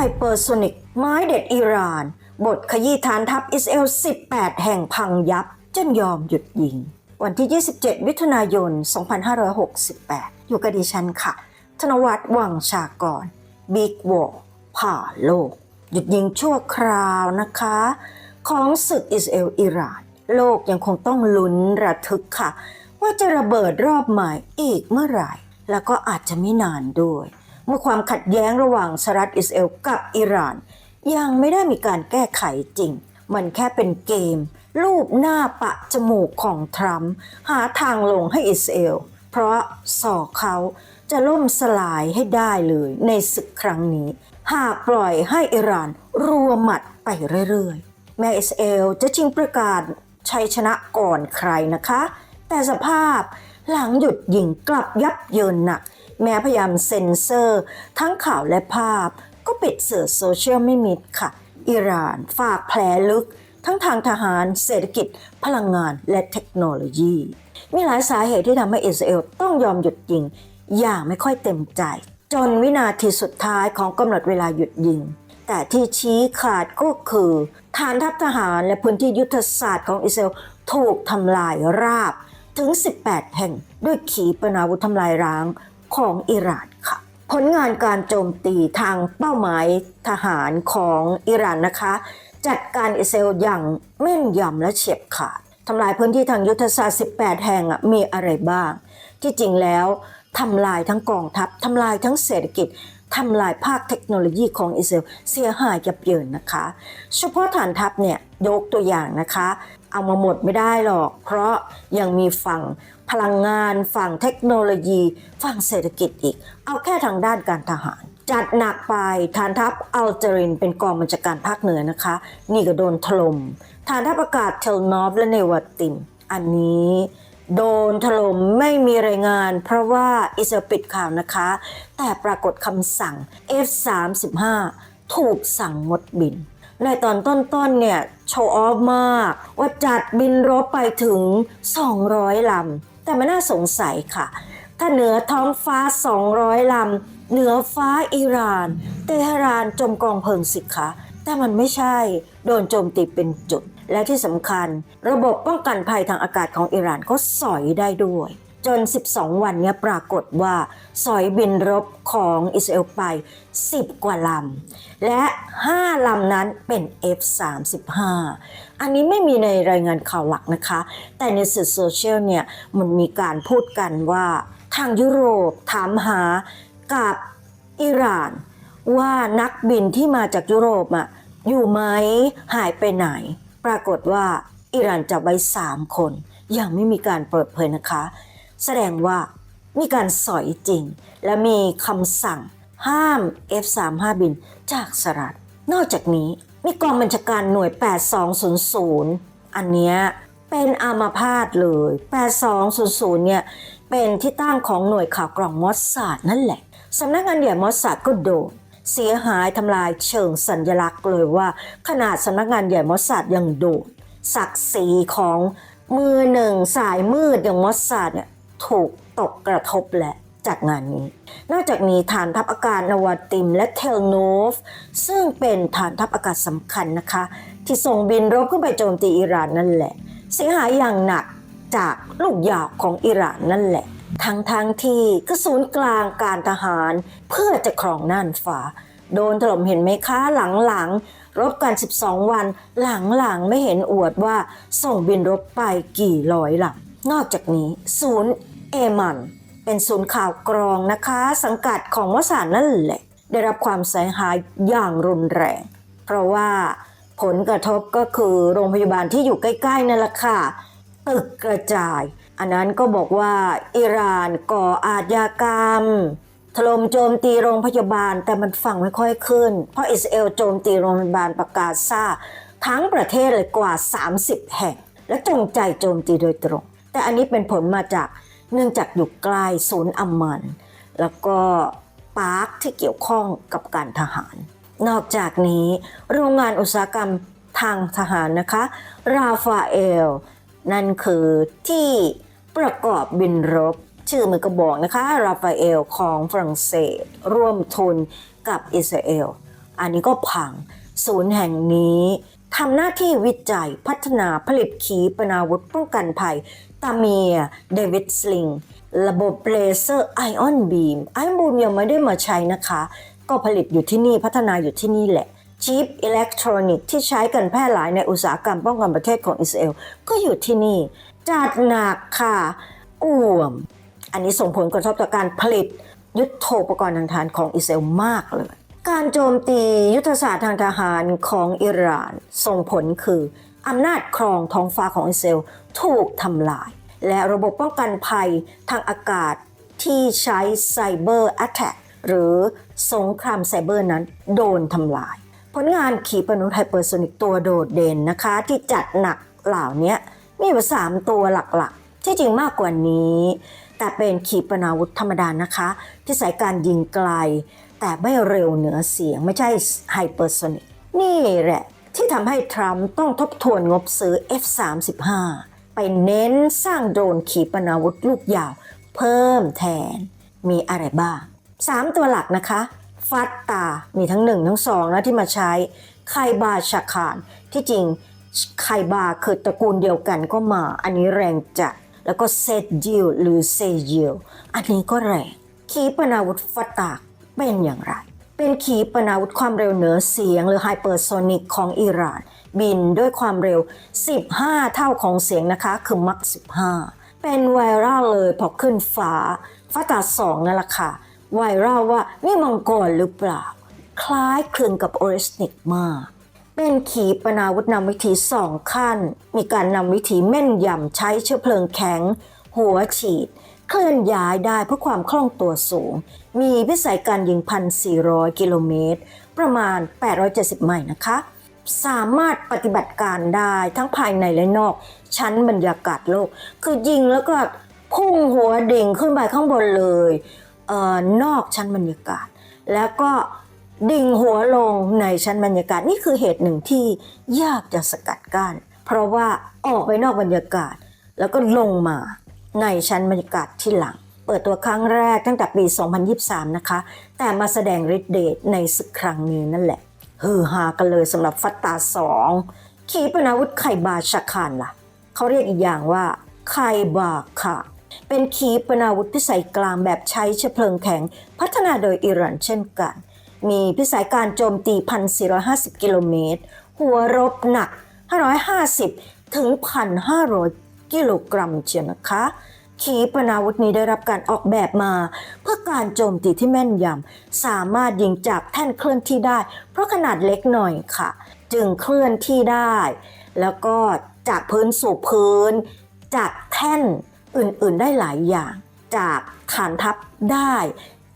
ฮเปอร์โซนิกไม้เด็ดอิหร่าน บทขยี้ฐานทัพอิสราเอล 18 แห่งพังยับจนยอมหยุดยิง วันที่ 27 มิถุนายน 2568 อยู่กับดิฉันค่ะ ธนวัฒน์วังชากรบิ๊กวอร์ผ่าโลก หยุดยิงชั่วคราวนะคะ ของศึกอิสราเอลอิหร่าน โลกยังคงต้องลุ้นระทึกค่ะ ว่าจะระเบิดรอบใหม่อีกเมื่อไหร่ แล้วก็อาจจะไม่นานด้วย เมื่อความขัดแย้งระหว่างสหรัฐอิสราเอลกับอิหร่าน ยังไม่ได้มีการแก้ไขจริง มันแค่เป็นเกม รูปหน้าปะจมูกของทรัมป์หาทางลงให้อิสราเอลเพราะสอกเขาจะล่มสลายให้ได้เลยในศึกครั้งนี้ หากปล่อยให้อิหร่านรัวหมัดไปเรื่อยๆ แม้อิสราเอลจะชิงประกาศชัยชนะก่อนใครนะคะ แต่สภาพหลังหยุดยิงกลับยับเยินหนัก แม้พยายามเซ็นเซอร์ ทั้งข่าวและภาพ ก็ปิดเสื่อโซเชียลไม่มิดค่ะ อิหร่านฝากแผลลึก ทั้งทางทหาร เศรษฐกิจ พลังงานและเทคโนโลยี มีหลายสาเหตุที่ทำให้อิสราเอลต้องยอมหยุดยิง อย่างไม่ค่อยเต็มใจ จนวินาทีสุดท้ายของกำหนดเวลาหยุดยิง แต่ที่ชี้ขาดก็คือฐานทัพทหารและพื้นที่ยุทธศาสตร์ของอิสราเอลถูกทำลายราบถึง 18 แห่งด้วยขีปนาวุธทำลายร้าง ของอิหร่านค่ะ ผลงานการโจมตีทางเป้าหมายทหารของอิหร่านนะคะ จัดการอิสราเอลอย่างแม่นยำและเฉียบขาดทำลายพื้นที่ทางยุทธศาสตร์ 18 แห่งอะมีอะไรบ้าง ที่จริงแล้วทำลายทั้งกองทัพทำลายทั้งเศรษฐกิจทำลายภาคเทคโนโลยีของอิสราเอลเสียหายยับเยินนะคะ เฉพาะฐานทัพเนี่ยยกตัวอย่างนะคะ เอามาหมดไม่ได้หรอก เพราะยังมีฝั่ง พลังงาน ฝั่งเทคโนโลยี ฝั่งเศรษฐกิจอีก เอาแค่ทางด้านการทหาร จัดหนักไปฐานทัพอัลเจรินเป็นกองบัญชาการภาคเหนือนะคะ นี่ก็โดนถล่มฐานทัพอากาศเทลนอฟและเนวาติมอันนี้โดนถล่มไม่มีรายงาน เพราะว่าอิสราเอลปิดข่าวนะคะ แต่ปรากฏคำสั่ง F35 ถูกสั่งงดบิน ในตอนต้นๆเนี่ย โชว์ออฟมาก ว่าจัดบินรบไปถึง 200 ลำ แต่มันน่าสงสัยค่ะ ถ้าเหนือท้องฟ้า 200 ลำ เหนือฟ้าอิหร่าน เตหะรานจมกองเพลิงสิคะแต่มันไม่ใช่ โดนโจมตีเป็นจุด และที่สำคัญ ระบบป้องกันภัยทางอากาศของอิหร่านก็สอยได้ด้วย จน 12 วันเนี้ยปรากฏว่า สอยบินรบของอิสราเอลไป 10 กว่าลำ และ 5 ลำนั้นเป็น F35 อันนี้ไม่มีในรายงานข่าวหลักนะคะ แต่ในสื่อโซเชียลเนี่ยมันมีการพูดกันว่าทางยุโรปถามหากับอิหร่าน ว่านักบินที่มาจากยุโรปอะอยู่ไหมหายไปไหน ปรากฏว่าอิหร่านจับไว้ 3 คน ยังไม่มีการเปิดเผยนะคะ แสดงว่ามีการสอยจริง และมีคำสั่งห้าม F35 บินจากสหรัฐ นอกจากนี้มีกองบัญชาการหน่วย 8200 อันเนี้ยเป็นอามาพาตเลย 8200 เนี่ยเป็นที่ตั้งของหน่วยข่าวกรองมอสซาดนั่นแหละ สำนักงานใหญ่มอสซาดก็โดนเสียหายทำลายเชิงสัญลักษณ์เลยว่า ขนาดสำนักงานใหญ่มอสซาดยังโดนศักดิ์ศรีของมือหนึ่งสายมืดอย่างมอสซาดเนี่ย ถูกตกกระทบแหละจากงานนี้ นอกจากนี้ฐานทัพอากาศนวติมและเทลโนฟ ซึ่งเป็นฐานทัพอากาศสำคัญนะคะ ที่ส่งบินรบขึ้นไปโจมตีอิหร่านนั่นแหละ เสียหายอย่างหนักจากลูกยาวของอิหร่านนั่นแหละ ทั้งทั้งที่ก็ศูนย์กลางการทหารเพื่อจะครองน่านฟ้าโดนถล่มเห็นไหมคะหลังๆ รบกัน 12 วันหลังๆ ไม่เห็นอวดว่าส่งบินรบไปกี่ร้อยลำนอกจากนี้ศูนย์ เอมัน เป็นศูนย์ข่าวกรองนะคะ สังกัดของวสานนั่นแหละ ได้รับความเสียหายอย่างรุนแรง เพราะว่าผลกระทบก็คือโรงพยาบาลที่อยู่ใกล้ๆนั่นแหละค่ะตึกกระจาย อันนั้นก็บอกว่าอิหร่านก่ออาชญากรรมถล่มโจมตีโรงพยาบาลแต่มันฟังไม่ค่อยขึ้น เพราะอิสราเอลโจมตีโรงพยาบาลปากาซาทั้งประเทศเลยกว่า 30 แห่ง และจงใจโจมตีโดยตรง แต่อันนี้เป็นผลมาจาก เนื่องจากอยู่ใกล้ศูนย์อัมมัน แล้วก็ปาร์คที่เกี่ยวข้องกับการทหาร นอกจากนี้ โรงงานอุตสาหกรรมทางทหารนะคะ ราฟาเอล นั่นคือที่ประกอบบินรบ ชื่อมันก็บอกนะคะ ราฟาเอลของฝรั่งเศส ร่วมทุนกับอิสราเอล อันนี้ก็พัง ศูนย์แห่งนี้ทำหน้าที่วิจัยพัฒนาผลิตขีปนาวุธป้องกันภัย ตาเมียเดวิดสลิงระบบเลเซอร์ไอออนบีมไอออนบีมยังไม่ได้มาใช้นะคะ ก็ผลิตอยู่ที่นี่พัฒนาอยู่ที่นี่แหละชิปอิเล็กทรอนิกส์ที่ใช้กันแพร่หลายในอุตสาหกรรมป้องกันประเทศของอิสราเอลก็อยู่ที่นี่ จัดหนักค่ะอ่วม อันนี้ส่งผลกระทบต่อการผลิตยุทโธปกรณ์ทางทหารของอิสราเอลมากเลย การโจมตียุทธศาสตร์ทางทหารของอิหร่าน ส่งผลคืออำนาจครองท้องฟ้าของอิสราเอล ถูกทำลาย และระบบป้องกันภัยทางอากาศที่ใช้ไซเบอร์แอตแทกหรือสงครามไซเบอร์นั้นโดนทำลาย ผลงานขีปนาวุธไฮเปอร์โซนิกตัวโดดเด่นนะคะ ที่จัดหนักเหล่านี้มีอยู่สามตัวหลักๆ ที่จริงมากกว่านี้ แต่เป็นขีปนาวุธธรรมดานะคะที่สายการยิงไกล แต่ไม่เร็วเหนือเสียงไม่ใช่ไฮเปอร์โซนิกนี่แหละที่ทำให้ทรัมป์ต้องทบทวนงบซื้อ F-35 เน้นสร้างโดรนขีปนาวุธลูกยาว เพิ่มแทน มีอะไรบ้าง 3 ตัวหลักนะคะ ฟัตตา มีทั้ง 1 ทั้ง2นะที่มาใช้ ไคบาชาคารที่จริงไคบาคือตระกูลเดียวกันก็มา อันนี้แรงจัด แล้วก็เซจิลหรือเซจิลอันนี้ก็แรงขีปนาวุธฟัตตาเป็นอย่างไร เป็นขีปนาวุธความเร็วเหนือเสียง หรือไฮเปอร์โซนิกของอิหร่าน บินด้วยความเร็ว 15 เท่าของเสียงนะคะ คือมัก 15 เป็นไวรัลเลยพอขึ้นฟ้าฟ้าตาสองนั่นแหละค่ะไวรัลว่านี่มังกรหรือเปล่า คล้ายคลึงกับโอเรสนิกมาก เป็นขีปนาวุธนำวิธีสองขั้น มีการนำวิธีแม่นยำใช้เชื้อเพลิงแข็ง หัวฉีด เคลื่อนย้ายได้เพื่อความคล่องตัวสูง มีพิสัยการยิง 1,400 กิโลเมตร ประมาณ 870 ไมล์นะคะ สามารถปฏิบัติการได้ทั้งภายในและนอก ชั้นบรรยากาศโลก คือยิงแล้วก็พุ่งหัวดิ่งขึ้นไปข้างบนเลยเออนอกชั้นบรรยากาศ แล้วก็ดิ่งหัวลงในชั้นบรรยากาศนี่คือเหตุหนึ่งที่ยากจะสกัดกั้นเพราะว่าออกไปนอกบรรยากาศแล้วก็ลงมา ในชั้นบรรยากาศที่หลัง เปิดตัวครั้งแรกตั้งแต่ปี 2023 นะคะ แต่มาแสดงฤทธิ์เดชในศึกครั้งนี้นั่นแหละฮือฮากันเลยสำหรับฟัตตาสองขีปนาวุธไคบาชาคานล่ะ เขาเรียกอีกอย่างว่าไคบาคาเป็นขีปนาวุธพิสัยกลางแบบใช้เชื้อเพลิงแข็ง พัฒนาโดยอิหร่านเช่นกัน มีพิสัยการโจมตี 1,450 กิโลเมตร หัวรบหนัก 550 ถึง 1,500 กิโลกรัมเชียวนะคะขีปนาวุธนี้ได้รับการออกแบบมา เพื่อการโจมตีที่แม่นยำสามารถยิงจากแท่นเคลื่อนที่ได้ เพราะขนาดเล็กหน่อยค่ะ จึงเคลื่อนที่ได้ แล้วก็จากพื้นสู่พื้น จากแท่นอื่นๆได้หลายอย่าง จากฐานทัพได้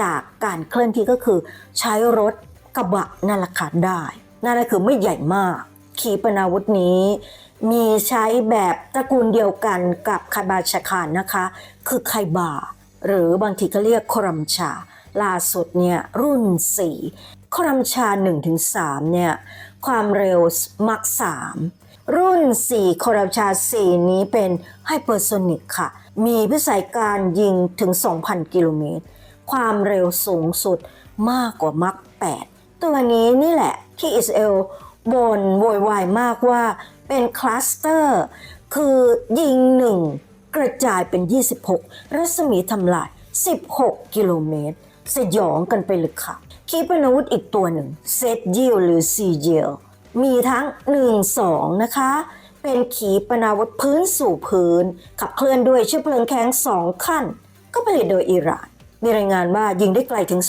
จากการเคลื่อนที่ก็คือ ใช้รถกระบะนั่นแหละค่ะได้ นั่นก็คือไม่ใหญ่มาก ขีปนาวุธนี้ มีใช้แบบตระกูลเดียวกันกับคาบาชาคานนะคะ คือไคบา หรือบางทีก็เรียกโครัมชา ล่าสุดเนี่ยรุ่น4โครัมชา 1-3 เนี่ยความเร็วมัก 3 รุ่น4โครัมชา 4 นี้เป็นไฮเปอร์โซนิกค่ะ มีพิสัยการยิงถึง 2,000 กิโลเมตร ความเร็วสูงสุดมากกว่ามัก 8 ตัวนี้นี่แหละที่อิสราเอลบนโวยวายมากว่า เป็นคลัสเตอร์คือยิงหนึ่งกระจายเป็น 26 รัศมีทำลาย 16 กิโลเมตร สยองกันไปเลยค่ะ ขีปนาวุธอีกตัวหนึ่งเซตยิลหรือซีเจลมีทั้ง 1 2 นะคะ เป็นขีปนาวุธพื้นสู่พื้น ขับเคลื่อนด้วยเชื้อเพลิงแข็ง2ขั้น ก็ผลิตโดยอิหร่าน มีรายงานว่ายิงได้ไกลถึง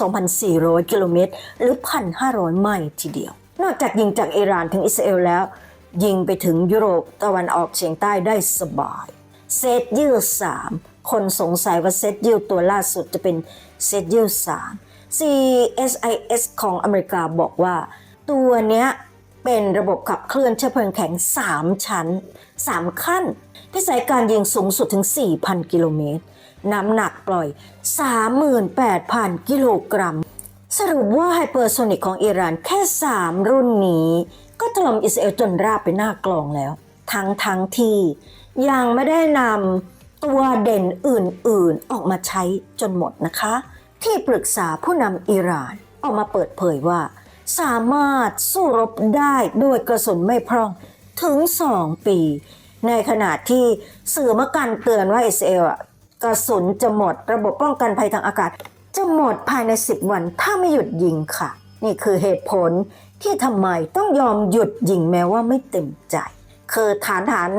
2,400 กิโลเมตร หรือ 1,500 ไมล์ทีเดียวนอกจากยิงจากอิหร่านถึงอิสราเอลแล้ว ยิงไปถึงยุโรปตะวันออกเฉียงใต้ได้สบาย เซตยืล3คนสงสัยว่าเซตยืลตัวล่าสุดจะเป็นเซตยืล3 CSIS ของอเมริกาบอกว่า ตัวเนี้ยเป็นระบบขับเคลื่อนเชื้อเพลิงแข็ง 3 ชั้น 3 ขั้น พิสัยการยิงสูงสุดถึง 4,000 กิโลเมตร น้ำหนักปล่อย 38,000 กิโลกรัม สรุปว่าไฮเปอร์โซนิกของอิหร่านแค่ 3 รุ่นนี้ ก็ถล่มอิสราเอลจนราบไปหน้ากลองแล้ว ทั้งทั้งที่ยังไม่ได้นำตัวเด่นอื่นๆ ออกมาใช้จนหมดนะคะ ที่ปรึกษาผู้นำอิหร่านออกมาเปิดเผยว่า สามารถสู้รบได้ด้วยกระสุนไม่พร่องถึง2ปี ในขณะที่สื่อมื่อกันเตือนว่าอิสราเอลกระสุนจะหมดระบบป้องกันภัยทางอากาศ จะหมดภายใน 10 วันถ้าไม่หยุดยิงค่ะ นี่คือเหตุผล ที่ทำไมต้องยอมหยุดยิงแม้ว่าไม่เต็มใจ คือฐานฐาน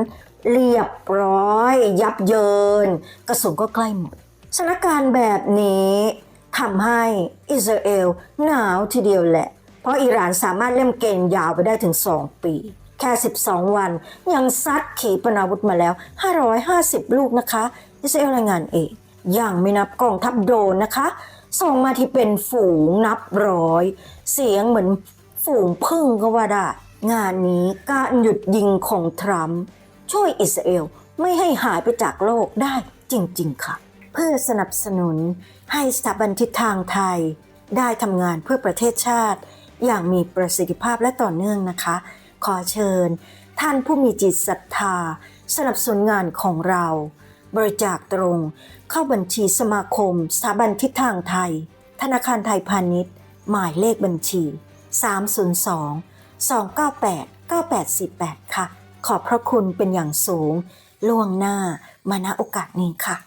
เรียบร้อย ยับเยิน กระสุนก็ใกล้หมดสถานการณ์แบบนี้ทำให้อิสราเอลหนาวทีเดียวแหละ เพราะอิหร่านสามารถเล่มเกมยาวไปได้ถึง 2 ปี แค่ 12 วัน ยังซัดขีปนาวุธมาแล้ว 550 ลูกนะคะ อิสราเอลรายงานเองยังไม่นับกองทัพโดนนะคะ ส่งมาที่เป็นฝูงนับร้อย เสียงเหมือน ฝูงพึ่งก็ว่าได้ งานนี้การหยุดยิงของทรัมป์ช่วยอิสราเอลไม่ให้หายไปจากโลกได้จริง ๆ ค่ะ เพื่อสนับสนุนให้สถาบันทิศทางไทย ได้ทำงานเพื่อประเทศชาติ อย่างมีประสิทธิภาพและต่อเนื่องนะคะ ขอเชิญ ท่านผู้มีจิตศรัทธา สนับสนุนงานของเรา บริจาคตรง เข้าบัญชีสมาคมสถาบันทิศทางไทย ธนาคารไทยพาณิชย์ หมายเลขบัญชี 302 298 9848 ค่ะ ขอบพระคุณเป็นอย่างสูง ล่วงหน้ามาณโอกาสนี้ค่ะ